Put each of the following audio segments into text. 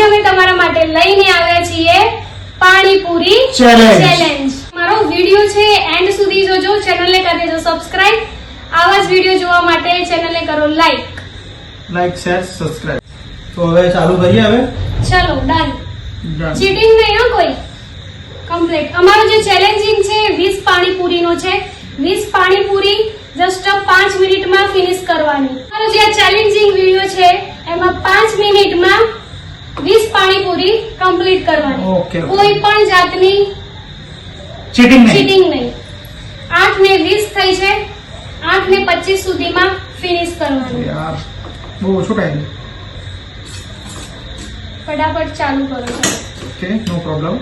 આજે અમે તમારા માટે લઈને આવ્યા છીએ પાણીપુરી ચેલેન્જ મારો વીડિયો છે એન્ડ સુધી જોજો ચેનલને કરી દેજો સબસ્ક્રાઇબ આવા જ વીડિયો જોવા માટે ચેનલને કરો લાઈક લાઈક શેર સબસ્ક્રાઇબ તો હવે ચાલુ કરીએ હવે? ચલો ડન ચીટિંગ નહીં હો કોઈ? કમ્પ્લીટ અમારો જે ચેલેન્જિંગ છે 20 પાણીપુરીનો છે. 20 પાણીપુરી જસ્ટ 5 મિનિટમાં ફિનિશ કરવાની. મારો જે ચેલેન્જિંગ વિડિયો છે એમાં 5 મિનિટમાં 20 પાણીપુરી કમ્પ્લીટ કરવાની. કોઈ પણ જાતની ચીટિંગ નહીં. ચીટિંગ નહીં. 8 ને વીસ થઈ છે. આઠ ને 25 સુધીમાં ફિનિશ કરવાની. યાર બહુ ઓછો ટાઈમ ફટાફટ ચાલુ કરો. ઓકે નો પ્રોબ્લેમ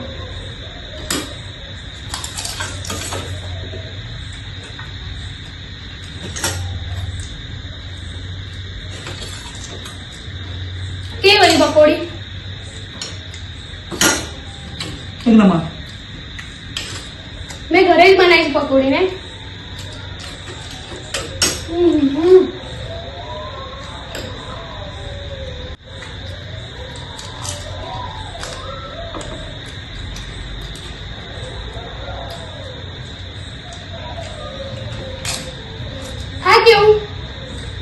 કેવી પકોડી? એક નંબર મેં ઘરે જ બનાવી પકોડી ને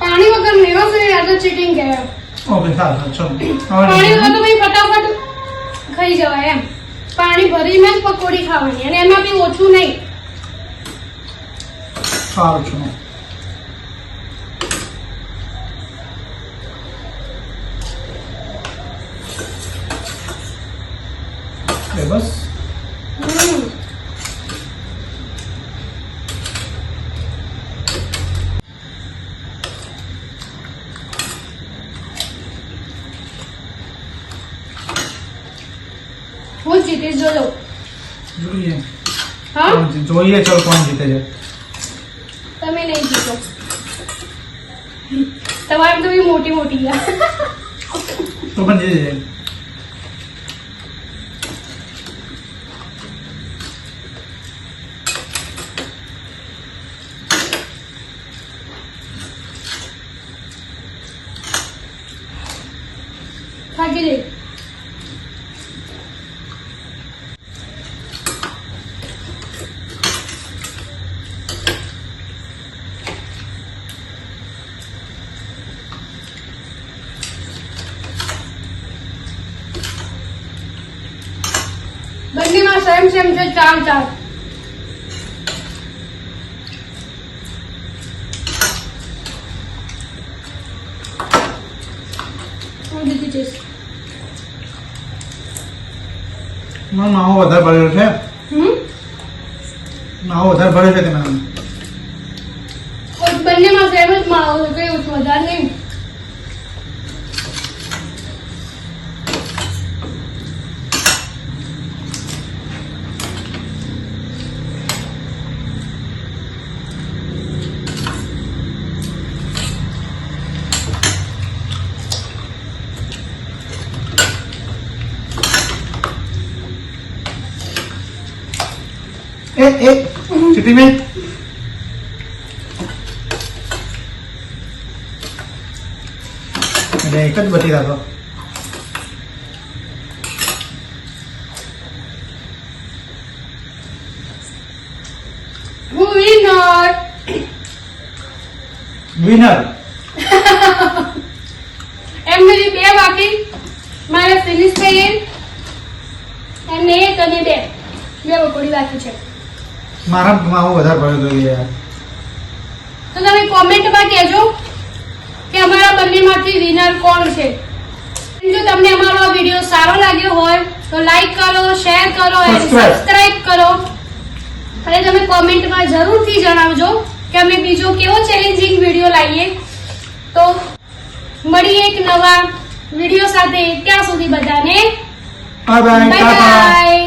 પાણી વગર મેવા આ તો ચીટિંગ કહેવાય. ઓકે સારું ચલો. પાણી વગર તો ભાઈ ફટાફટ ખાઈ જવાય એમ. પાણી ભરીને જ પકોડી ખાવાની. અને એમાં બી ઓછું નહીં. સારું છું. હું જીતીશ જોજો. જોઈએ. હા? જોઈએ ચલો કોણ જીતે છે. તમે નહીં જીતો. તમારે તો બી મોટી મોટી છે તો પણ જીતે છે થાકી જઈ સેમ સેમ છે ચાર ચાર જઈશ. મારો માવો વધારે ભરેલો છે. માવો વધારે ભરે છે તેના બંનેમાં સેમ જ માવો છે કઈ વધારે નહીં. એ એ ચીટિંગ નહીં એટલે એક જ બચી રાખો. વિનર વિનર એમ જે બે બાકી. મારે ફિનિશ થઈ એમને એક અને બે. બે પકોડી બાકી છે. મારા માવો વધારે ભરેલો તો યાર. તો તમે કોમેન્ટમાં કહેજો કે અમારા બંનેમાંથી વિનર કોણ છે. જો તમને અમારો આ વીડિયો સારો લાગ્યો હોય તો લાઈક કરો શેર કરો અને. સબસ્ક્રાઇબ કરો. અને તમે કોમેન્ટમાં જરૂરથી જણાવજો કે અમે બીજો કેવો ચેલેન્જિંગ વીડિયો લાવીએ. તો મળીએ એક નવા વીડિયો સાથે ત્યાં સુધી બધાને. Bye bye